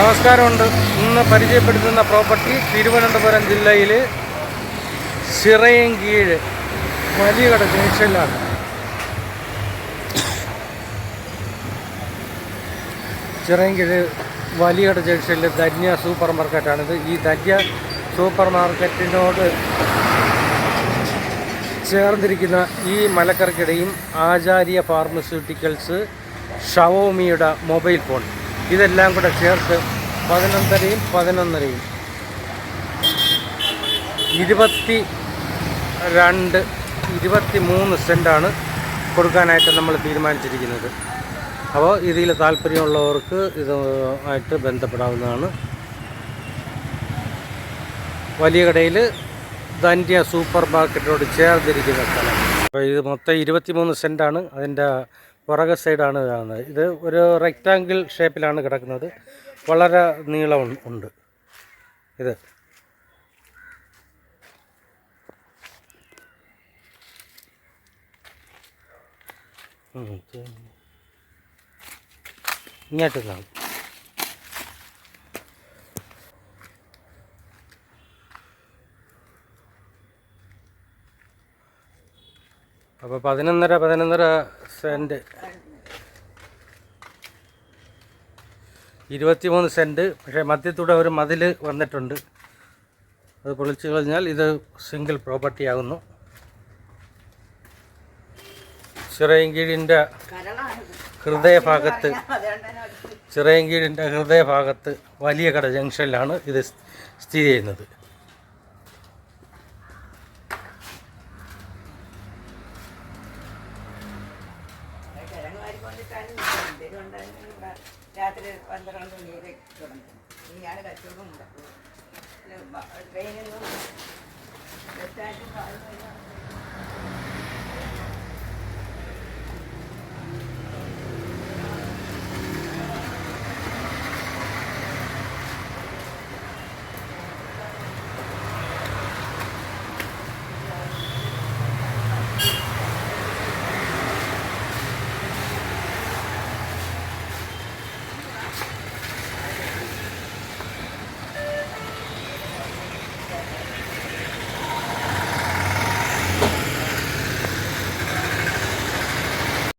നമസ്കാരമുണ്ട്. ഇന്ന് പരിചയപ്പെടുത്തുന്ന പ്രോപ്പർട്ടി തിരുവനന്തപുരം ജില്ലയിൽ ചിറയൻകീഴ് വലിയകട ജംഗ്ഷനിലാണ്. ചിറയൻകീഴ് വലിയകട ജംഗ്ഷനിൽ ധന്യ സൂപ്പർ മാർക്കറ്റാണിത്. ഈ ധന്യ സൂപ്പർ മാർക്കറ്റിനോട് ചേർന്നിരിക്കുന്ന ഈ മലക്കറക്കിടയും ആചാര്യ ഫാർമസ്യൂട്ടിക്കൽസ് ഷവോമിയുടെ മൊബൈൽ ഫോൺ. ഇതെല്ലാം കൂടെ ചേർത്ത് പതിനൊന്നരയും പതിനൊന്നരയും. ഇരുപത്തി രണ്ട് ഇരുപത്തി മൂന്ന് സെന്റാണ് കൊടുക്കാനായിട്ട് നമ്മൾ തീരുമാനിച്ചിരിക്കുന്നത്. അപ്പോൾ ഇതിൽ താല്പര്യമുള്ളവർക്ക് ഇത് ആയിട്ട് ബന്ധപ്പെടാവുന്നതാണ്. വലിയ കടയിൽ ധന്യ സൂപ്പർ മാർക്കറ്റിനോട് ചേർന്നിരിക്കുന്ന സ്ഥലം. അപ്പോൾ ഇത് മൊത്തം ഇരുപത്തി മൂന്ന് സെന്റാണ് അതിന്റെ പുറകെ സൈഡാണ് കാണുന്നത്. ഇത് ഒരു റെക്റ്റാങ്കിൾ ഷേപ്പിലാണ് കിടക്കുന്നത്. വളരെ നീളം ഉണ്ട്. ഇത്. ഇങ്ങോട്ട് കാണും. അപ്പോൾ പതിനൊന്നര പതിനൊന്നര സെന്റ് ഇരുപത്തിമൂന്ന് സെന്റ് പക്ഷേ മധ്യത്തൂടെ ഒരു മതിൽ വന്നിട്ടുണ്ട്. അത് പൊളിച്ചു കഴിഞ്ഞാൽ ഇത് സിംഗിൾ പ്രോപ്പർട്ടി ആകുന്നു. ചിറയൻകീഴിന്റെ ഹൃദയഭാഗത്ത് ചിറയൻകീഴിന്റെ ഹൃദയഭാഗത്ത് വലിയ കട ജംഗ്ഷനിലാണ് ഇത് സ്ഥിതി ചെയ്യുന്നത്. വാരിക്കൊണ്ടിട്ടാണ് എന്തേലും രാത്രി പന്ത്രണ്ട് മണിവരെ തുടങ്ങും. ഇനിയാണ് കച്ചവടം ഉണ്ടാക്കുന്നത് ട്രെയിനിൽ നിന്നും